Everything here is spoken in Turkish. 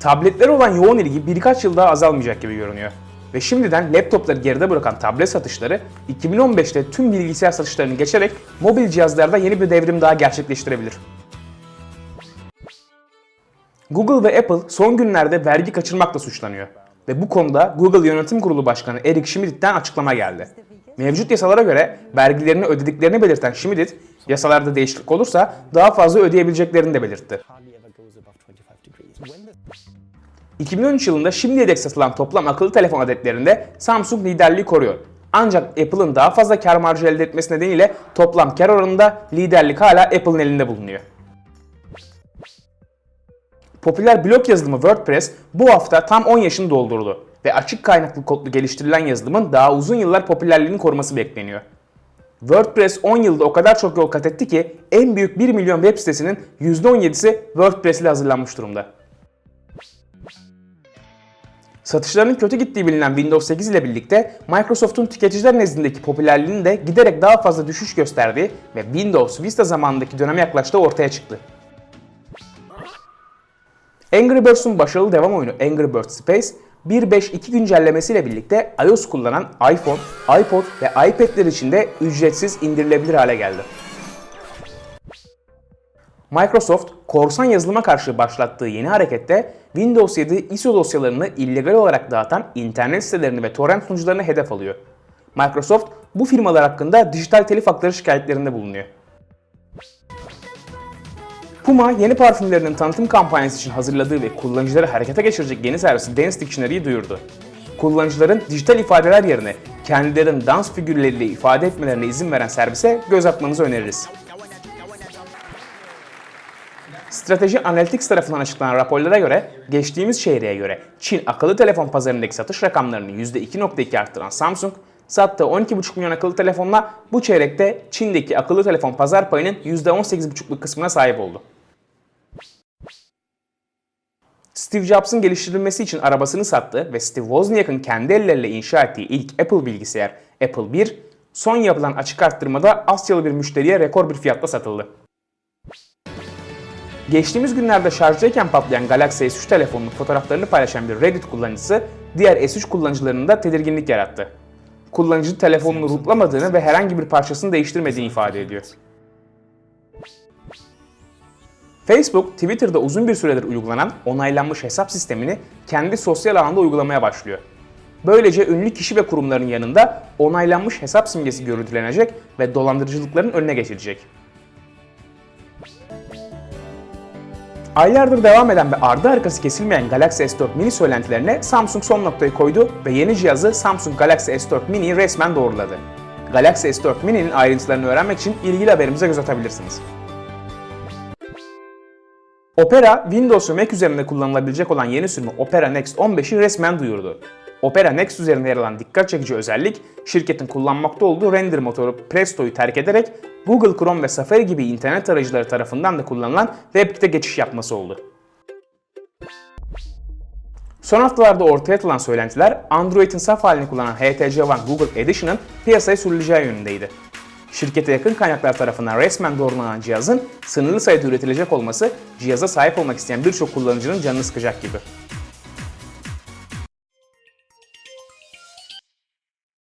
Tabletlere olan yoğun ilgi birkaç yıl daha azalmayacak gibi görünüyor. Ve şimdiden laptopları geride bırakan tablet satışları 2015'te tüm bilgisayar satışlarını geçerek mobil cihazlarda yeni bir devrim daha gerçekleştirebilir. Google ve Apple son günlerde vergi kaçırmakla suçlanıyor. Ve bu konuda Google Yönetim Kurulu Başkanı Eric Schmidt'ten açıklama geldi. Mevcut yasalara göre vergilerini ödediklerini belirten Schmidt, yasalarda değişiklik olursa daha fazla ödeyebileceklerini de belirtti. 2013 yılında şimdiye dek satılan toplam akıllı telefon adetlerinde Samsung liderliği koruyor. Ancak Apple'ın daha fazla kar marjı elde etmesi nedeniyle toplam kar oranında liderlik hala Apple'ın elinde bulunuyor. Popüler blog yazılımı WordPress bu hafta tam 10 yaşını doldurdu ve açık kaynaklı kodlu geliştirilen yazılımın daha uzun yıllar popülerliğini koruması bekleniyor. WordPress 10 yılda o kadar çok yol kat etti ki en büyük 1 milyon web sitesinin %17'si WordPress ile hazırlanmış durumda. Satışlarının kötü gittiği bilinen Windows 8 ile birlikte Microsoft'un tüketiciler nezdindeki popülerliğinin de giderek daha fazla düşüş gösterdiği ve Windows Vista zamanındaki döneme yaklaştığı ortaya çıktı. Angry Birds'un başarılı devam oyunu Angry Birds Space 1.5.2 güncellemesiyle birlikte iOS kullanan iPhone, iPod ve iPad'ler için de ücretsiz indirilebilir hale geldi. Microsoft, korsan yazılıma karşı başlattığı yeni harekette Windows 7 ISO dosyalarını illegal olarak dağıtan internet sitelerini ve torrent sunucularını hedef alıyor. Microsoft bu firmalar hakkında dijital telif hakları şikayetlerinde bulunuyor. Puma yeni parfümlerinin tanıtım kampanyası için hazırladığı ve kullanıcıları harekete geçirecek yeni servisi Dance Dictionary'yi duyurdu. Kullanıcıların dijital ifadeler yerine kendilerini dans figürleriyle ifade etmelerine izin veren servise göz atmanızı öneririz. Strateji Analytics tarafından açıklanan raporlara göre geçtiğimiz çeyreğe göre Çin akıllı telefon pazarındaki satış rakamlarını %2.2 arttıran Samsung, sattığı 12,5 milyon akıllı telefonla bu çeyrekte Çin'deki akıllı telefon pazar payının %18,5'luk kısmına sahip oldu. Steve Jobs'ın geliştirilmesi için arabasını sattı ve Steve Wozniak'ın kendi elleriyle inşa ettiği ilk Apple bilgisayar Apple 1, son yapılan açık arttırmada Asyalı bir müşteriye rekor bir fiyatla satıldı. Geçtiğimiz günlerde şarjdayken patlayan Galaxy S3 telefonunun fotoğraflarını paylaşan bir Reddit kullanıcısı diğer S3 kullanıcılarının da tedirginlik yarattı. Kullanıcı telefonunu rootlamadığını ve herhangi bir parçasını değiştirmediğini ifade ediyor. Facebook, Twitter'da uzun bir süredir uygulanan onaylanmış hesap sistemini kendi sosyal ağında uygulamaya başlıyor. Böylece ünlü kişi ve kurumların yanında onaylanmış hesap simgesi görüntülenecek ve dolandırıcılıkların önüne geçilecek. Aylardır devam eden ve ardı arkası kesilmeyen Galaxy S4 Mini söylentilerine Samsung son noktayı koydu ve yeni cihazı Samsung Galaxy S4 Mini'yi resmen doğruladı. Galaxy S4 Mini'nin ayrıntılarını öğrenmek için ilgili haberimize göz atabilirsiniz. Opera, Windows ve Mac üzerinde kullanılabilecek olan yeni sürümü Opera Next 15'i resmen duyurdu. Opera Next üzerinde yer alan dikkat çekici özellik, şirketin kullanmakta olduğu render motoru Presto'yu terk ederek Google Chrome ve Safari gibi internet arayıcıları tarafından da kullanılan WebKit'e geçiş yapması oldu. Son haftalarda ortaya atılan söylentiler Android'in saf halini kullanan HTC One Google Edition'ın piyasaya sürüleceği yönündeydi. Şirkete yakın kaynaklar tarafından resmen doğrulanan cihazın sınırlı sayıda üretilecek olması cihaza sahip olmak isteyen birçok kullanıcının canını sıkacak gibi.